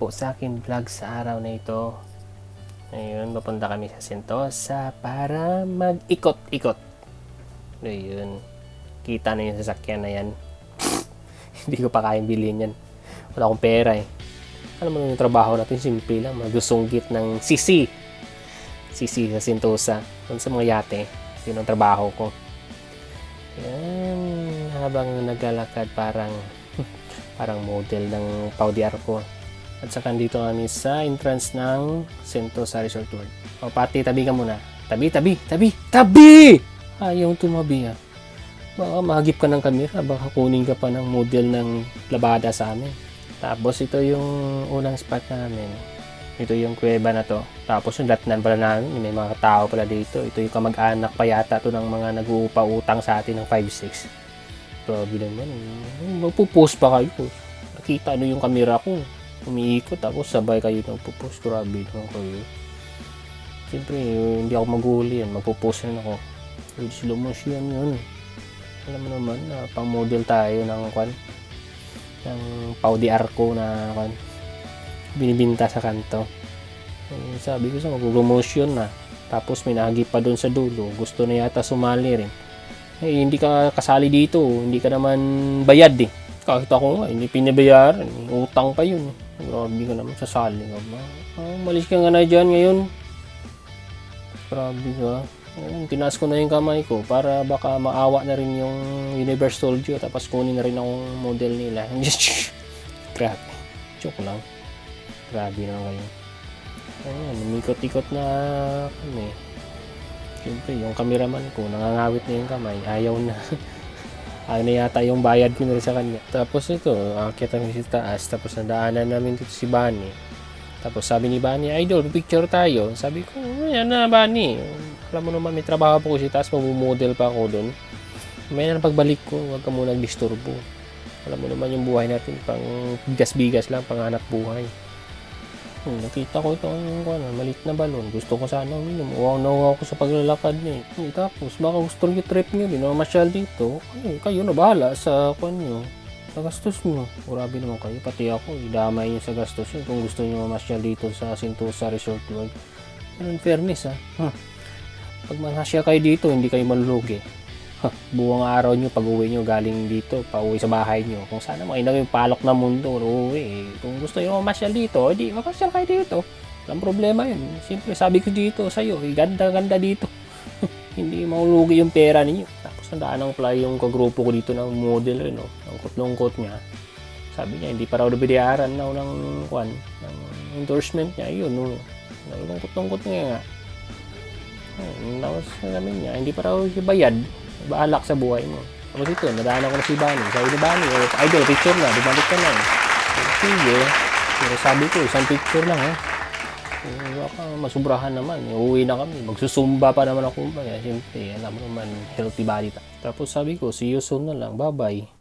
po sa akin vlog sa araw na ito. Ayun, papunta kami sa Sentosa para mag-ikot-ikot. Ayun, kita na yung sasakyan na yan. Hindi ko pa kayang bilhin yan. Wala akong pera eh. Alam mo yung trabaho natin, simple lang. Magsusunggit ng sisi. Sisi sa Sentosa. Doon sa mga yate. Yun ang trabaho ko. Yan, habang naglalakad parang parang model ng Paudi Arco. At saka dito kami sa entrance ng Sentosa Resort World. O pati, tabi ka muna. Tabi, tabi, tabi, tabi! Ayaw tumabi ah. Baka mahagip ka ng kamera, baka kunin ka pa ng model ng labada sa amin. Tapos ito yung unang spot namin. Ito yung kuweba na to. Tapos yung latnan pala namin, may mga tao pala dito. Ito yung kamag-anak pa yata to ng mga nag-uupa-utang sa atin ng 5-6. Grabe naman. Magpo-post pa kayo. Nakita ano yung camera ko. Umiikot tapos sabay kayo nagpo-post. Grabe naman kayo. Siyempre, hindi ako maghuli yan. Magpo-post rin ako. With slow motion yun. Alam mo naman na pang model tayo ng kwan. Ng Paudi Arco na kwan. Binibinta sa kanto. Eh, sabi ko sa mag-promotion na. Tapos may nahagip pa doon sa dulo. Gusto na yata sumali rin eh, hindi ka kasali dito, hindi ka naman bayad eh. Kahit ako nga, hindi pinabayaran, eh. utang pa yun. Grabe ka naman, sasali ka ba? Ah, malis ka nga na dyan ngayon. Grabe ka. Ayun, tinaas ko na yung kamay ko para baka maawa na rin yung Universe Studio tapos kunin na rin akong model nila. Grabe. Joke lang. Grabe naman kayo. Ayun, umikot-ikot na kami. Siyempre, yung cameraman ko, nangangawit na yung kamay, ayaw na. na yata yung bayad ko sa kanya. Tapos ito, akit ang si taas, tapos nadaanan namin dito si Bani. Tapos sabi ni Bani, Idol, picture tayo. Sabi ko, yan na Bani. Alam mo naman, may trabaho po ko si taas, magmumodel pa ako doon. May na pagbalik ko, huwag ka muna disturbo. Alam mo naman yung buhay natin, pang bigas-bigas lang, pang anak buhay. Hmm, nakita ko itong ano, malit na balon. Gusto ko sana uminom. Uwaw na uwaw ko sa paglalakad niya. eh. Hmm, tapos, baka gusto niyo trip niyo. Di na masyal dito. Ay, kayo na bahala sa kwan niyo. Sa gastos niyo. Grabe naman kayo. Pati ako, idamay niyo sa gastos niyo. Kung gusto niyo mamasyal dito sa Sentosa Resort World. Pero in fairness ha. Hmm. Pag mamasyal kayo dito, hindi kayo malulugi. Buwang araw nyo pag uwi nyo galing dito, pa uwi sa bahay nyo. Kung sana makina yung palok na mundo, uwi. eh. Kung gusto nyo mamasyal dito, edi mamasyal kayo dito. Walang problema yun. Siyempre, sabi ko dito sa'yo, eh, ganda-ganda dito. Hindi maulugi yung pera ninyo. Tapos nandaan ang pala yung kagrupo ko dito ng model, eh, no? Ang kot niya. Sabi niya, hindi pa raw nabidiyaran na ng, kwan, ng endorsement niya. Yun, no? Nalungkot-lungkot niya nga. Tapos sabi niya, hindi pa raw bayad. Baalak sa buhay mo. Tapos ito, nadaan ako na si Bani. Sabi ni Bani, oh, idol, picture na, bumalik ka na. eh. Sige. Pero sabi ko, isang picture lang, eh. Eh, baka masubrahan naman. Uuwi na kami. Magsusumba pa naman ako. Kaya, siyempre, alam mo naman, healthy body. ta. Tapos sabi ko, see you soon na lang. Bye-bye.